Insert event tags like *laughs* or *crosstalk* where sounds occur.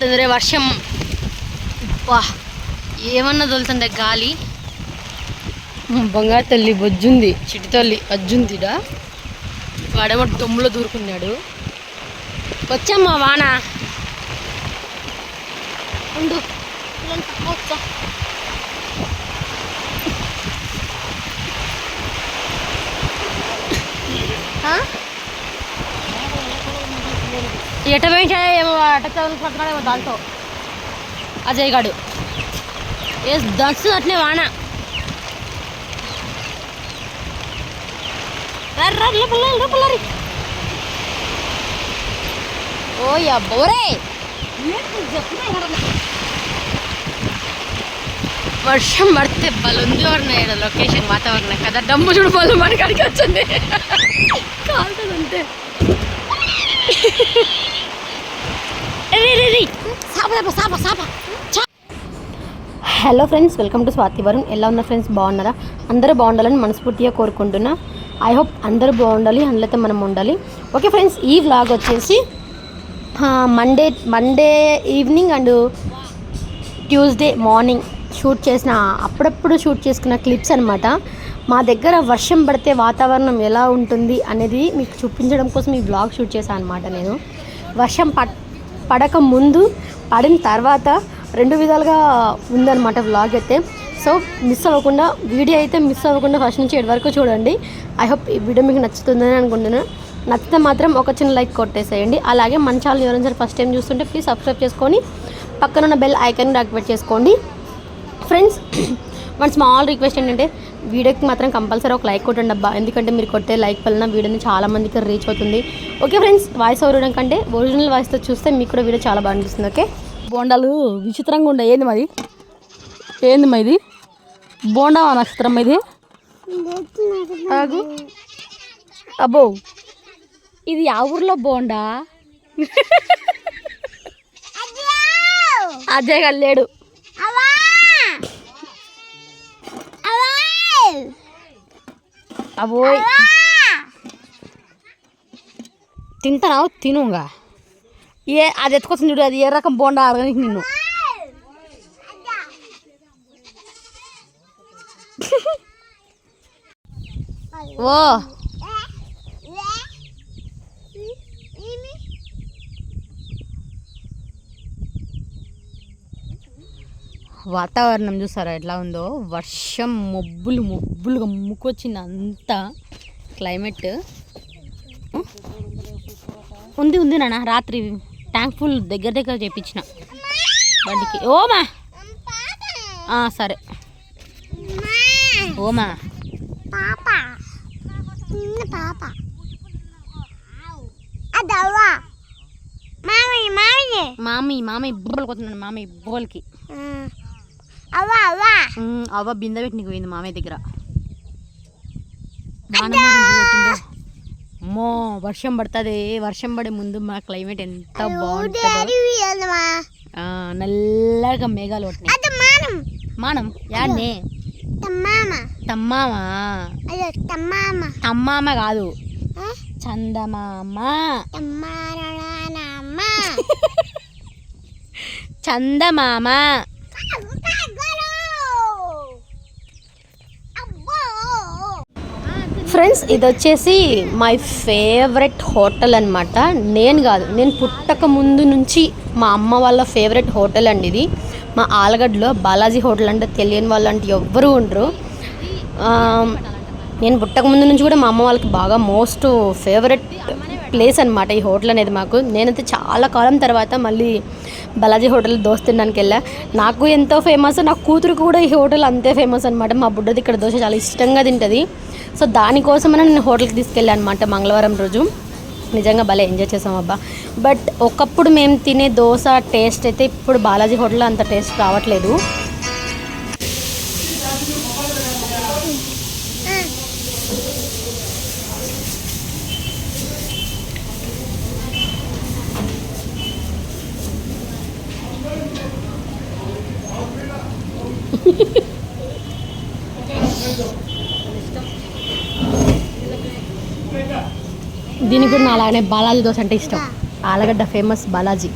పడుతుంది రే వర్షం. వా ఏమన్నా తోలుతుండే గాలి? బంగారు తల్లి బొజ్జుంది చిటి తల్లి అజ్జుందిడా వాడేమో దొమ్ములో దూరుకున్నాడు. వచ్చామ్మా వాన. ఉండు ఎట పోయించా ఏమో అట చదువుకుంటున్నాడేమో దాంతో. అజయ్ గాడు ఏ దస్ అట్నే వాన. ఓ అబ్బోరే వర్షం పడితే బలుంది వరణ లొకేషన్ వాతావరణం కదా. డమ్ము చూడు బలు మనకి అడిగి వచ్చింది. కాలుతుంది అంతే. Hello friends welcome to Swathi Varun. ఎలా ఉన్నారు ఫ్రెండ్స్? బాగున్నారా? అందరూ బాగుండాలని మనస్ఫూర్తిగా కోరుకుంటున్నా. ఐ హోప్ అందరూ బాగుండాలి అందులో మనం ఉండాలి. ఓకే ఫ్రెండ్స్ ఈ వ్లాగ్ వచ్చేసి Monday Monday evening and Tuesday morning shoot చేసిన అప్పుడప్పుడు షూట్ చేసుకున్న క్లిప్స్ అనమాట మా దగ్గర వర్షం పడితే వాతావరణం ఎలా ఉంటుంది అనేది మీకు చూపించడం కోసం ఈ బ్లాగ్ షూట్ చేశాను అనమాట నేను. వర్షం పడ్ పడక ముందు పడిన తర్వాత రెండు విధాలుగా ఉందన్నమాట వ్లాగ్ అయితే. సో మిస్ అవ్వకుండా వీడియో అయితే మిస్ అవ్వకుండా ఫస్ట్ నుంచి ఎడ్ వరకు చూడండి. ఐ హోప్ ఈ వీడియో మీకు నచ్చుతుందని అనుకుంటున్నాను నచ్చితే మాత్రం ఒక చిన్న లైక్ కొట్టేసేయండి. అలాగే మన ఛానల్ ఎవరైనా సరే ఫస్ట్ టైం చూస్తుంటే ప్లీజ్ సబ్స్క్రైబ్ చేసుకొని పక్కనున్న బెల్ ఐకాన్ యాక్టివేట్ చేసుకోండి. ఫ్రెండ్స్ వన్ స్మాల్ రిక్వెస్ట్ ఏంటంటే వీడియోకి మాత్రం కంపల్సరీ ఒక లైక్ కొట్టండి అబ్బా. ఎందుకంటే మీరు కొట్టే లైక్ వలన వీడియోని చాలా మందికి రీచ్ అవుతుంది. ఓకే ఫ్రెండ్స్ వాయిస్ ఓవర్ కంటే ఒరిజినల్ వాయిస్తో చూస్తే మీకు కూడా వీడియో చాలా బాగా అనిపిస్తుంది ఓకే బోండాలు విచిత్రంగా ఉండే ఏంది మాది ఏంది మా ఇది? బోండా నక్షత్రం ఇది. అబ్బో. ఇది ఆ ఊర్లో బోండా? అజయ్ కల్లేడు అబోయ్ తింటానావు తినుగా ఏ అది ఎత్తుకొచ్చింది చూడు అది ఏ రకం బోండా ఆర్గానిక్ నిన్ను. ఓ. వాతావరణం చూసారా? ఎట్లా ఉందో? వర్షం మబ్బులు మబ్బులుగా ముక్కొచ్చింది అంతా. క్లైమేట్. ఉంది ఉంది నాన్న. రాత్రి ట్యాంక్ ఫుల్ దగ్గర దగ్గర చేపించిన. బండికి. ఓమా ఆ, సరే. ఓమా పాప. అదవ్వా మామయ్య మామయ్య. మామి మామి బుబ్బలు కొడుతున్నాడు. మామి బుబ్బలకి. అవ్వా బిందె పెట్టి నీకు పోయింది మామయ్య దగ్గర. అమ్మో వర్షం పడుతుంది. వర్షం పడే ముందు మా క్లైమేట్ ఎంత బాగుంటుందో. నల్లగా మేఘాలు పట్టినాయి మానం. యాడ్నే? తమ్మామ. కాదు. చందమామ. *laughs* చందమామ. ఫ్రెండ్స్ ఇది వచ్చేసి మై ఫేవరెట్ హోటల్ అనమాట నేను కాదు నేను పుట్టక ముందు నుంచి మా అమ్మ వాళ్ళ ఫేవరెట్ హోటల్ అండి ఇది. మా ఆలగడ్డలో బాలాజీ హోటల్ అంటే తెలియని వాళ్ళు అంటే ఎవ్వరూ ఉండరు. నేను పుట్టక ముందు నుంచి కూడా మా అమ్మ వాళ్ళకి బాగా మోస్ట్ ఫేవరెట్ ప్లేస్ అనమాట ఈ హోటల్ అనేది మాకు. నేనైతే చాలా కాలం తర్వాత మళ్ళీ బాలాజీ హోటల్ దోశ తినడానికి వెళ్ళా. నాకు ఎంతో ఫేమస్ నా కూతురు కూడా ఈ హోటల్ అంతే ఫేమస్ అనమాట మా బుడ్డది ఇక్కడ దోశ చాలా ఇష్టంగా తింటుంది. సో దానికోసమని నేను హోటల్కి తీసుకెళ్ళాను అనమాట మంగళవారం రోజు. నిజంగా భలే ఎంజాయ్ చేసాం అబ్బా. బట్ ఒకప్పుడు మేము తినే దోశ టేస్ట్ అయితే ఇప్పుడు బాలాజీ హోటల్లో అంత టేస్ట్ రావట్లేదు. దీనికి కూడా నా బాలాజీ దోశ అంటే ఇష్టం. ఆలగడ్డ ఫేమస్ బాలాజీ.